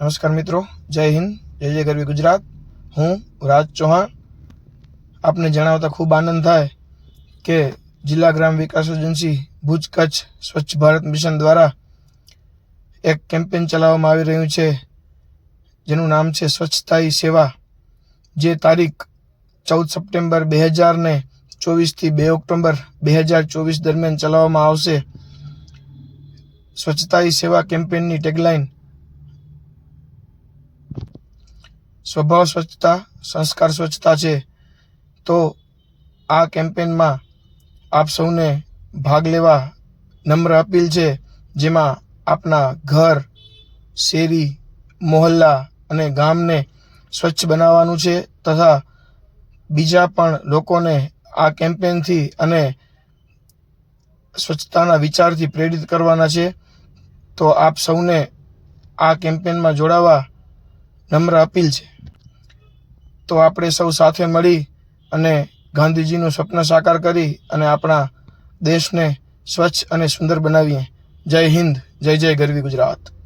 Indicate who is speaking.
Speaker 1: નમસ્કાર મિત્રો, જય હિન્દ, જય જય ગરવી ગુજરાત. હું રાજ ચૌહાણ. આપને જણાવતા ખૂબ આનંદ થાય કે જિલ્લા ગ્રામ વિકાસ એજન્સી ભુજ કચ્છ સ્વચ્છ ભારત મિશન દ્વારા એક કેમ્પેન ચલાવવામાં આવી રહ્યું છે, જેનું નામ છે સ્વચ્છતાઈ સેવા, જે તારીખ ચૌદ સપ્ટેમ્બર બે હજાર ને ચોવીસથી બે ઓક્ટોબર બે હજાર ચોવીસ દરમિયાન ચલાવવામાં આવશે. સ્વચ્છતાઈ સેવા કેમ્પેનની ટેગલાઇન સ્વભાવ સ્વચ્છતા, સંસ્કાર સ્વચ્છતા છે, તો આ કેમ્પેનમાં આપ સૌને ભાગ લેવા નમ્ર અપીલ છે, જેમાં આપના ઘર, શેરી, મોહલ્લા અને ગામને સ્વચ્છ બનાવવાનું છે, તથા બીજા પણ લોકોને આ કેમ્પેનથી અને સ્વચ્છતાના વિચારથી પ્રેરિત કરવાના છે, તો આપ સૌને આ કેમ્પેનમાં જોડાવા નમ્ર અપીલ છે. તો આપણે સૌ સાથે મળી અને ગાંધીજીનું સ્વપ્ન સાકાર કરી અને આપણા દેશને સ્વચ્છ અને સુંદર બનાવીએ. જય હિન્દ, જય જય ગરવી ગુજરાત.